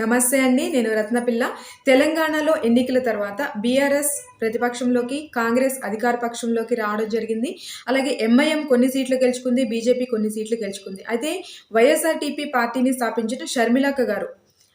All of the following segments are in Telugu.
నమస్తే అండి నేను రత్నపిల్ల. తెలంగాణలో ఎన్నికల తర్వాత బీఆర్ఎస్ ప్రతిపక్షంలోకి కాంగ్రెస్ అధికార పక్షంలోకి రావడం జరిగింది. అలాగే ఎంఐఎం కొన్ని సీట్లు గెలుచుకుంది బీజేపీ కొన్ని సీట్లు గెలుచుకుంది. అయితే వైఎస్ఆర్టీపీ పార్టీని స్థాపించిన షర్మిలక్క గారు.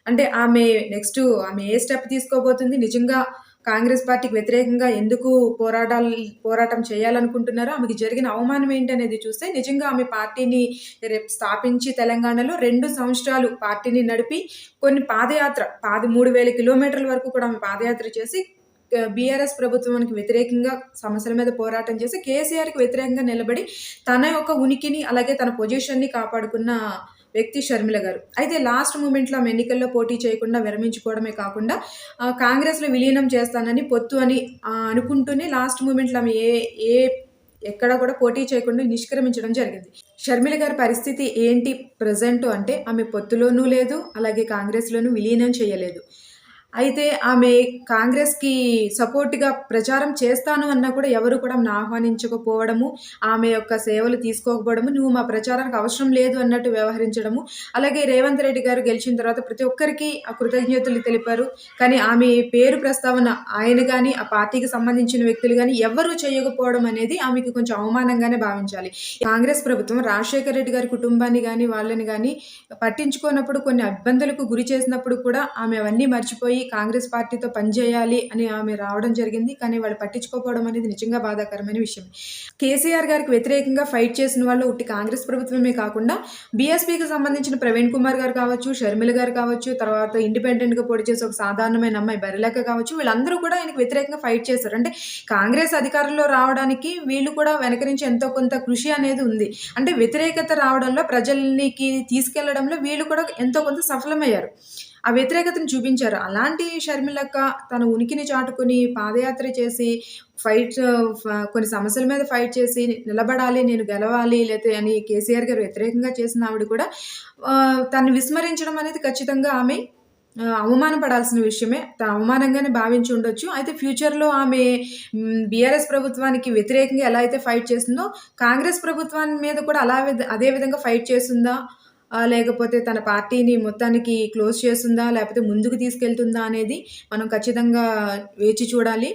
అంటే ఆమె నెక్స్ట్ ఆమె ఏ స్టెప్ తీసుకోబోతుంది? నిజంగా కాంగ్రెస్ పార్టీకి వ్యతిరేకంగా ఎందుకు పోరాటాలు పోరాటం చేయాలనుకుంటున్నారో ఆమెకి జరిగిన అవమానం ఏంటి అనేది చూస్తే నిజంగా ఆమె పార్టీని రేపు స్థాపించి తెలంగాణలో రెండు సంవత్సరాలు పార్టీని నడిపి కొన్ని పాదయాత్ర పాది మూడు వేల కిలోమీటర్ల వరకు కూడా ఆమె పాదయాత్ర చేసి బీఆర్ఎస్ ప్రభుత్వానికి వ్యతిరేకంగా సమస్యల మీద పోరాటం చేసి కేసీఆర్కి వ్యతిరేకంగా నిలబడి తన యొక్క ఉనికిని అలాగే తన పొజిషన్ని కాపాడుకున్న వ్యక్తి షర్మిల గారు. అయితే లాస్ట్ మూమెంట్లో ఆమె ఎన్నికల్లో పోటీ చేయకుండా విరమించుకోవడమే కాకుండా కాంగ్రెస్లో విలీనం చేస్తానని పొత్తు అని అనుకుంటూనే లాస్ట్ మూమెంట్లో ఆమె ఏ ఏ ఎక్కడ కూడా పోటీ చేయకుండా నిష్క్రమించడం జరిగింది. షర్మిల గారి పరిస్థితి ఏంటి? ప్రజెంట్ అంటే ఆమె పొత్తులోనూ లేదు అలాగే కాంగ్రెస్లోనూ విలీనం చేయలేదు. అయితే ఆమె కాంగ్రెస్కి సపోర్ట్గా ప్రచారం చేస్తాను అన్నా కూడా ఎవరు కూడా ఆహ్వానించకపోవడము ఆమె యొక్క సేవలు తీసుకోకపోవడము నువ్వు మా ప్రచారానికి అవసరం లేదు అన్నట్టు వ్యవహరించడము. అలాగే రేవంత్ రెడ్డి గారు గెలిచిన తర్వాత ప్రతి ఒక్కరికి ఆ కృతజ్ఞతలు తెలిపారు. కానీ ఆమె పేరు ప్రస్తావన ఆయన కానీ ఆ పార్టీకి సంబంధించిన వ్యక్తులు కానీ ఎవరూ చేయకపోవడం అనేది ఆమెకి కొంచెం అవమానంగానే భావించాలి. కాంగ్రెస్ ప్రభుత్వం రాజశేఖర రెడ్డి గారి కుటుంబాన్ని కానీ వాళ్ళని కానీ పట్టించుకోనప్పుడు కొన్ని ఇబ్బందులకు గురి చేసినప్పుడు కూడా ఆమె అవన్నీ మర్చిపోయి కాంగ్రెస్ పార్టీతో పనిచేయాలి అని ఆమె రావడం జరిగింది. కానీ వాళ్ళు పట్టించుకోకపోవడం అనేది నిజంగా బాధాకరమైన విషయం. కేసీఆర్ గారికి వ్యతిరేకంగా ఫైట్ చేసిన వాళ్ళు ఉట్టి కాంగ్రెస్ ప్రభుత్వమే కాకుండా బీఎస్పీకి సంబంధించిన ప్రవీణ్ కుమార్ గారు కావచ్చు షర్మిల గారు కావచ్చు తర్వాత ఇండిపెండెంట్గా పోటీ చేసే ఒక సాధారణమైన అమ్మాయి బరిలేక కావచ్చు వీళ్ళందరూ కూడా ఆయనకు వ్యతిరేకంగా ఫైట్ చేశారు. అంటే కాంగ్రెస్ అధికారంలో రావడానికి వీళ్ళు కూడా వెనక నుంచి ఎంతో కొంత కృషి అనేది ఉంది. అంటే వ్యతిరేకత రావడంలో ప్రజల్నికి తీసుకెళ్ళడంలో వీళ్ళు కూడా ఎంతో కొంత సఫలమయ్యారు. ఆ వ్యతిరేకతను చూపించారు. అలాంటి షర్మిలక్క తన ఉనికిని చాటుకుని పాదయాత్ర చేసి ఫైట్ కొన్ని సమస్యల మీద ఫైట్ చేసి నిలబడాలి నేను గెలవాలి లేకపోతే అని కేసీఆర్ గారు వ్యతిరేకంగా చేసిన ఆవిడ కూడా తను విస్మరించడం అనేది ఖచ్చితంగా ఆమె అవమానపడాల్సిన విషయమే. తన అవమానంగానే భావించి ఉండొచ్చు. అయితే ఫ్యూచర్లో ఆమె బీఆర్ఎస్ ప్రభుత్వానికి వ్యతిరేకంగా ఎలా అయితే ఫైట్ చేస్తుందో కాంగ్రెస్ ప్రభుత్వాన్ని మీద కూడా అలా విధ- అదే విధంగా ఫైట్ చేస్తుందా? లేకపోతే తన పార్టీని మొత్తానికి క్లోజ్ చేస్తుందా లేకపోతే ముందుకు తీసుకెళ్తుందా అనేది మనం ఖచ్చితంగా వేచి చూడాలి.